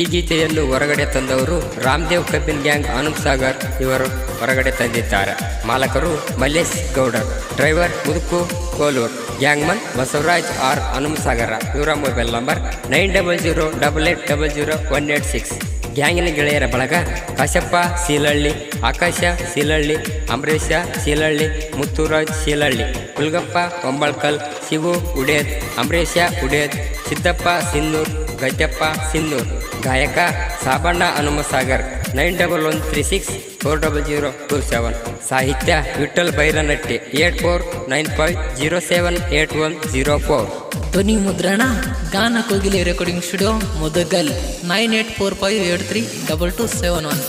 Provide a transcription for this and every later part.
ಈ ಗೀತೆಯನ್ನು ಹೊರಗಡೆ ತಂದವರು ರಾಮದೇವ್ ಕಬ್ಬಿನ್ ಗ್ಯಾಂಗ್, ಅನೂಪ್ ಸಾಗರ್ ಇವರು ಹೊರಗಡೆ ತಂದಿದ್ದಾರೆ. ಮಾಲಕರು Mallesh Goudar, driver ಮುದುಕು Kolur, gangman Basavaraj R Hanumsagar. ಇವರ mobile number nine double zero double eight double zero one eight six. ಗ್ಯಾಂಗಿನ ಗೆಳೆಯರ ಬಳಗ ಕಾಶಪ್ಪ ಸೀಲಹಳ್ಳಿ ಆಕಾಶ ಸೀಲಳ್ಳಿ, ಅಂಬರೀಷ ಸೀಲಳ್ಳಿ, ಮುತ್ತುರಾಜ್ ಸೀಲಳ್ಳಿ ಕುಲ್ಗಪ್ಪ ಕೊಂಬಳ್ಕಲ್, ಶಿವು ಉಡೇದ್, ಅಂಬರೀಷ ಉಡೇದ್ ಸಿದ್ದಪ್ಪ ಸಿನ್ನೂರ್ ಗದ್ದಪ್ಪ ಸಿನ್ನೂರ್. ಗಾಯಕ Sabanna Hanumasagar, nine double one three six four double zero two seven. ಸಾಹಿತ್ಯ Vithal Bairanatti, eight four nine five zero seven eight one zero four. ಧ್ವನಿ ಮುದ್ರಣ, ಗಾನ ಕೋಗಿಲೆ recording studio Modagal, nine eight four five eight three double two seven one.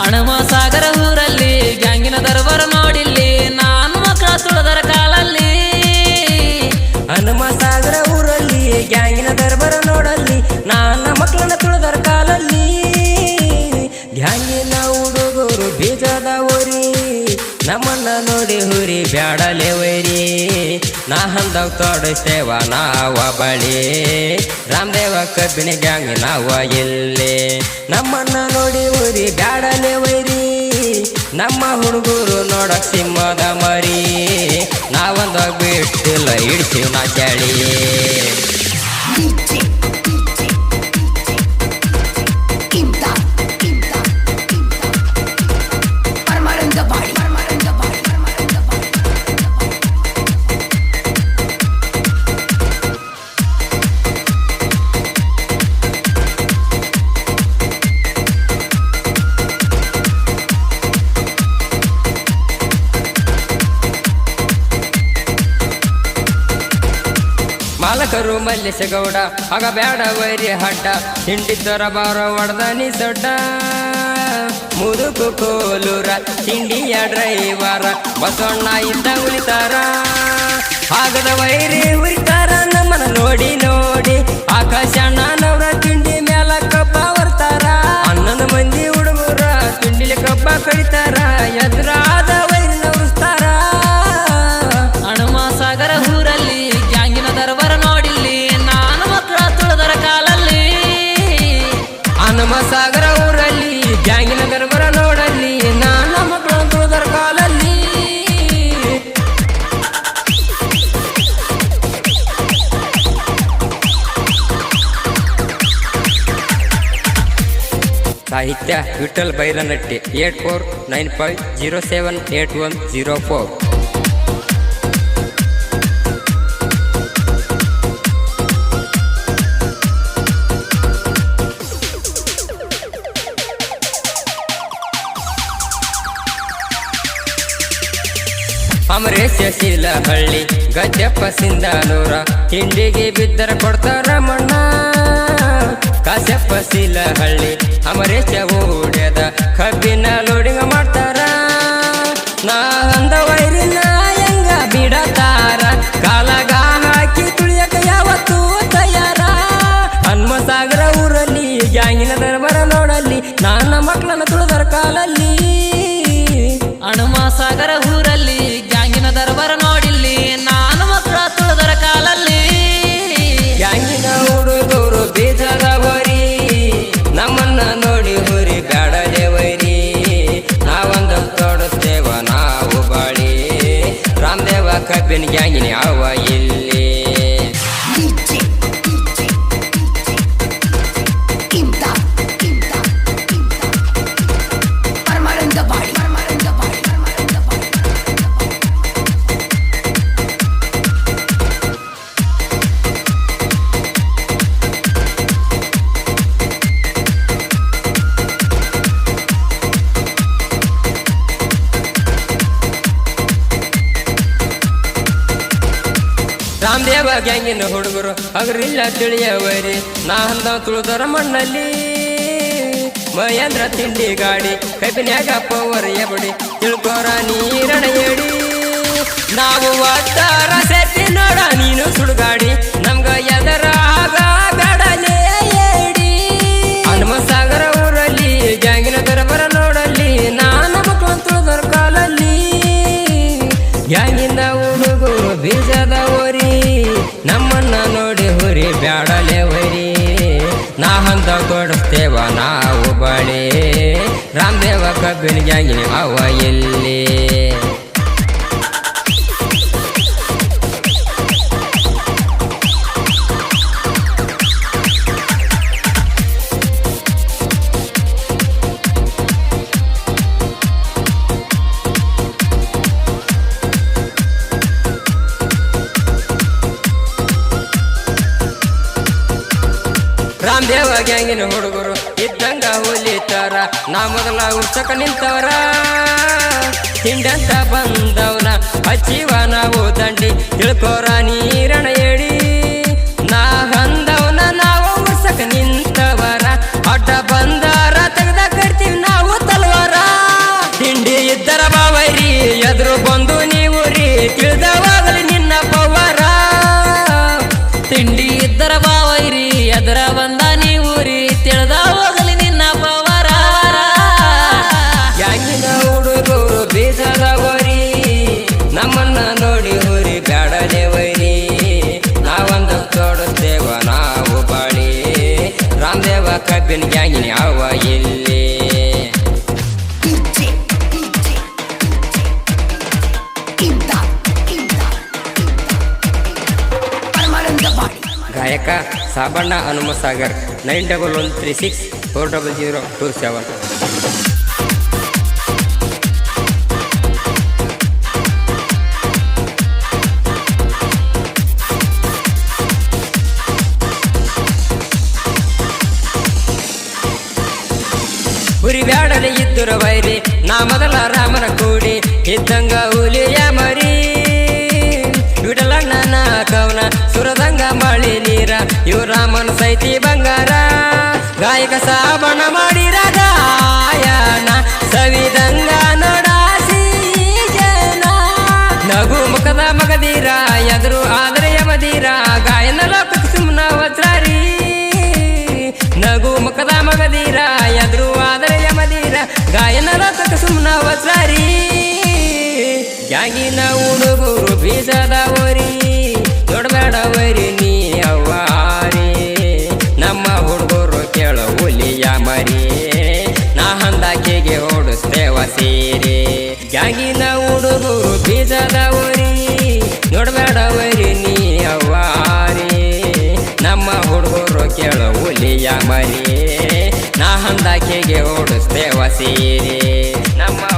Hanamasagar ಊರಲ್ಲಿ, ಗ್ಯಾಂಗಿನ ದರ್ಬಾರ ನೋಡಿಲ್ಲಿ ನಾನು ಮಕ್ಕಳ ತುಳದರ ಕಾಲಲ್ಲಿ. ಹನುಮ ಸಾಗರ ಊರಲ್ಲಿ, ಗ್ಯಾಂಗಿನ ದರ್ಬಾರ ನೋಡಲ್ಲಿ ನನ್ನ ನಾ ಹಂದವ್ ತೋಡಿಸ್ತೇವ ನಾವ ಬಳಿ. ರಾಮದೇವ ಕಬ್ಬಿಣಿ ಗ್ಯಾಂಗ್ ನಾವ ಇಲ್ಲಿ. ನಮ್ಮನ್ನ ನೋಡಿ ಊರಿ ಬ್ಯಾಡಲೆ ವೈರಿ. ನಮ್ಮ ಹುಡುಗರು ನೋಡಕ್ ಸಿಂಹದ ಮರಿ. ನಾವೊಂದ ಬಿಟ್ಟಿಲ್ಲ ಇಡ್ತೀವಿ ನಾ ಚಳಿ. ಮಾಲಕರು ಮಲ್ಲೇಶಗೌಡ ಆಗ ಬೇಡ ವೈರಿ ಹಡ್ಡ ಹಿಂಡಿದ್ದರ ಬಾರ ಒಡ್ದನಿ ಸೊಡ್ಡ. ಮುದುಕು ಕೋಲೂರ, ತಿಂಡಿಯ ಡ್ರೈವರ, ಬಸವಣ್ಣ ಇದ್ದ ಉಳಿತಾರ. ಆಗದ ವೈರಿ ಉಳಿತಾರ ನಮ್ಮನ ನೋಡಿ ನೋಡಿ, ಆಕಾಶಣ್ಣನವ್ರ ತಿಂಡಿ ಮೇಲ ಕಬ್ಬ ಬರ್ತಾರ ಅಣ್ಣನ ಮಂದಿ ಹುಡುಗರ ತಿಂಡಿಲಿ ಕಬ್ಬ ಕಳಿತಾರ ಎದುರಾದ ಸಾಹಿತ್ಯ Vithal Bairanatti eight four nine five zero seven eight one zero four. Amaresh Sheelahalli Gajappa Sindhanur, ಹಿಂಡಿಗೆ ಬಿದ್ದರೆ ಕೊಡ್ತಾರ ಮಣ್ಣ. ಕಾಶಪ್ಪ ಶೀಲ ಹಳ್ಳಿ ಅಮರೇಶ ಓಡ್ಯದ ಕಬ್ಬಿನ ಲೋಡಿಂಗ್ ಮಾಡ್ತಾರ. ನಾ ಅಂದ ರಾಮದೇವ ಕಬ್ಬಿನ ಗ್ಯಾಂಗಿನ ರಾಮದೇವ ಗ್ಯಾಂಗಿನ ಹುಡುಗರು ಅವರಿಲ್ಲ ತಿಳಿಯವರಿ. ನಾ ಅಂದ ತುಳಿದರ ಮಣ್ಣಲ್ಲಿ, ಮಹೇಂದ್ರ ತಿಂಡಿ ಗಾಡಿ, ಕಬ್ಬಿನ್ಯಾಗ ಪವರ್ ಎಬಡಿ, ತಿಳ್ಕೋರ ನೀರಣ ಹೇಳಿ. ನಾವು ಒಟ್ಟಾರ ಸೇರ್ತಿ ನೋಡ, ನೀನು ಸುಡುಗಾಡಿ ನೋಡಿ ಹುರಿ ಬ್ಯಾಡಲೆ ಹೊರಿ ನಾ ಹಂತ ಕೊಡಿಸ್ತೇವ ನಾವು ಬಳಿ. ರಾಮದೇವ ಗ್ಯಾಂಗಿನ ಅವ ಎಲ್ಲಿ? ರಾಮದೇವ ಗ್ಯಾಂಗಿನ ಹುಡುಗರು ಇದ್ದಂಗ ಹುಲಿತಾರ. ನಾ ಮೊದಲ ಉಡ್ಸಕ ನಿಂತವರ. ಹಿಂಡಂತ ಬಂದವನ ಹಚ್ಚಿವ ನಾವು ದಂಡಿ ತಿಳ್ಕೋರ ನೀರಣ ಹೇಳಿ ಗಾಯಕ Sabanna Hanumasagar nine double one three six four double zero two seven. ಹುರಿ ಇದ್ದರು ವೈರಿ, ನಾ ಮೊದಲ ರಾಮನ ಕೂಡಿ, ಇದ್ದಂಗ ಹುಲಿಯ ಮರಿ. ಬಿಡಲಣ್ಣ ಕವನ ಸುರದಂಗ ಮಳಿ ನೀರ ಇವು ರಾಮನ ಸೈತಿ ಬಂಗಾರ. ಗಾಯಕ ಸಾಬಣ ಮಾಡಿರ ಜಾಗಿನ ಹುಡುಗರು ಬೀಜದ ದೊಡ್ಡಬೇಡವರಿ ದೊಡ್ಡಬೇಡ ವರಿ ನೀ ಅವ್ವಾರಿ. ನಮ್ಮ ಹುಡುಗರು ಕೇಳೋ ಹುಲಿಯ ಮರಿ, ನಾ ಹಂದಾಕಿಗೆ ಓಡಿಸ್ತೇವ ಸೀರೆ. ಜಾಗಿನ ಹುಡುಗರು ಬೀಜದ ದೊಡ್ಡಬೇಡವರಿ ನೀ ಅವ್ವಾರಿ. ನಮ್ಮ ಹುಡುಗರು ಕೇಳೋ ಹುಲಿಯ ಮರಿ, ನಾ ಹಂದಾಕಿಗೆ ಓಡಿಸ್ತೇವ ಸೀರೆ. ನಮ್ಮ